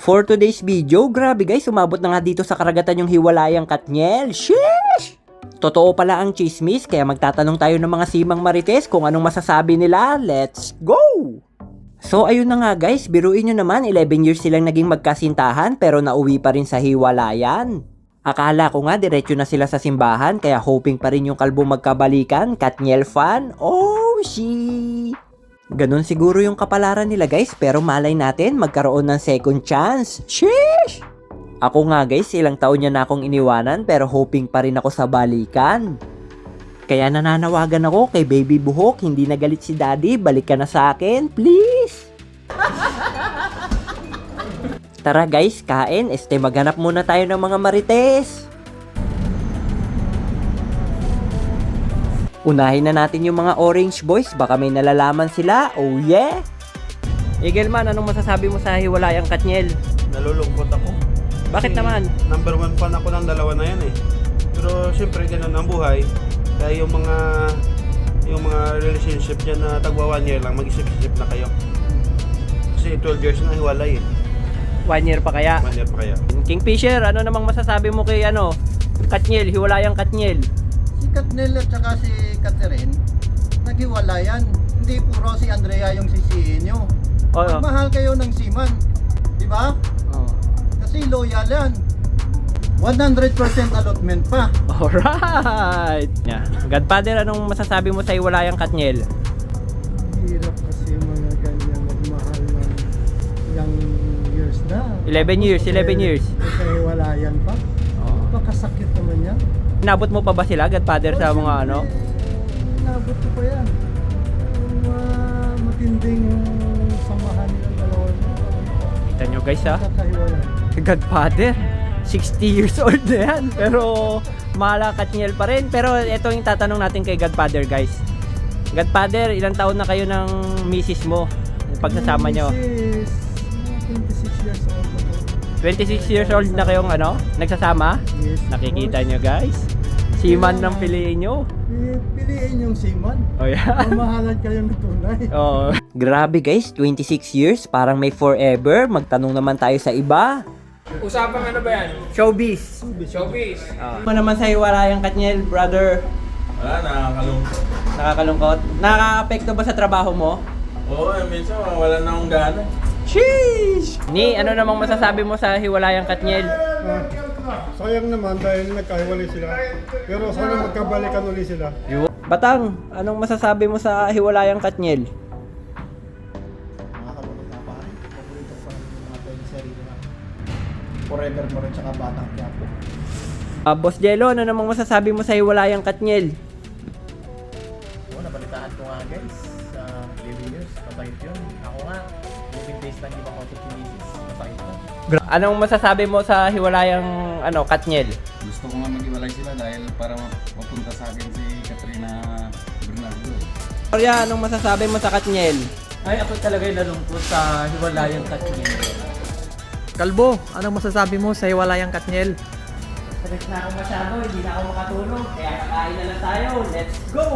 For today's video, grabe guys, umabot na nga dito sa karagatan yung hiwalayang Katniel. Sheesh! Totoo pala ang chismis, kaya magtatanong tayo ng mga simang marites kung anong masasabi nila. Let's go! So ayun na nga guys, biruin nyo naman 11 years silang naging magkasintahan pero nauwi pa rin sa hiwalayan. Akala ko nga diretso na sila sa simbahan kaya hoping pa rin yung kalbo magkabalikan, Katniel fan. Oh, she! Ganon siguro yung kapalaran nila guys pero malay natin magkaroon ng second chance. Sheesh! Ako nga guys, ilang taon niya na akong iniwanan pero hoping pa rin ako sa balikan. Kaya nananawagan ako kay Baby Buhok, hindi na galit si Daddy, balik ka na sa akin, please! Tara guys, kain, este maghanap muna tayo ng mga marites. Unahin na natin yung mga orange boys, baka may nalalaman sila, oh yeah! Eagleman, anong masasabi mo sa hiwalayang Katniel? Nalulungkot ako. Bakit Kasi naman? Number one fan ako ng dalawa na yan eh. Pero siyempre ganun ang buhay. Kaya yung mga yung mga relationship dyan na tagwa one year lang, mag-isip-isip na kayo. Kasi 12 years na hiwalay eh. One year pa kaya? One year pa kaya. Kingfisher, ano namang masasabi mo kay ano? Katniel, hiwalayang Katniel. Si Katnel at saka si Catherine, naghiwalayan. Hindi puro si Andrea yung sisihin nyo. Oo. Mahal kayo ng siman. Di ba? Oh. Kasi loyal yan. 100% allotment pa. Alright! Yeah. Godfather, anong masasabi mo sa hiwalayang Katniel? Hirap kasi mga ganyan magmahal ng young years na. 11 years, 11 years. Nagkahiwalayan pa. Oh. Makasakit naman yan. Inabot mo pa ba sila, Godfather, sa mga ano? Inabot ko pa yan. Yung uh, matinding samahan nilang dalawa. Kita nyo guys ha? Godfather, 60 years old na yan. Pero mahala Katniel pa rin. Pero ito yung tatanong natin kay Godfather guys. Godfather, ilang taon na kayo ng misis mo? Pagsasama nyo? This is 26 years old. 26 years old na kayong ano, nagsasama? Yes. Nakikita nyo guys. Siman ng piliin nyo. Pi- Piliin yung siman. Oh yeah. Mamahalan kayo ng tunay. Oo. Grabe guys, 26 years, parang may forever. Magtanong naman tayo sa iba. Usapang ano ba yan? Showbiz. Showbiz. Ano naman sa hiwalayang Katniel, brother? Wala, nakakalungkot. Nakakalungkot. Nakaka-apekto ba sa trabaho mo? Oo, eh, minsan wala na akong gana. Sheesh! Ni, ano namang masasabi mo sa hiwalayang Katniel? Sayang naman dahil nagkahiwalay sila. Pero sana magkabalikan ulit sila. Batang, anong masasabi mo sa hiwalayang Katniel? Nakakalungkot na pare. Paborito ko pa natin yung sarili na. Forever mo rin tsaka batang tiyapo. Ah, Boss Jello, ano namang masasabi mo sa hiwalayang Katniel? Oo, nabalitaan ko nga guys, sa 11 years, masakit yun. Ako nga, living days lang di ba ako sa Pilisis, masakit yun. Anong masasabi mo sa hiwalayang ano, Katniel? Gusto ko nga maghiwalay sila dahil para ma- mapunta sa akin si Katrina Bernardo. Orya, anong masasabi mo sa Katniel? Ay, ako talaga yung nalungkot sa hiwalayang Katniel. Kalbo, anong masasabi mo sa hiwalayang Katniel? Stress na ako masyado, hindi na ako makatulog, kaya kakain na lang tayo. Let's go!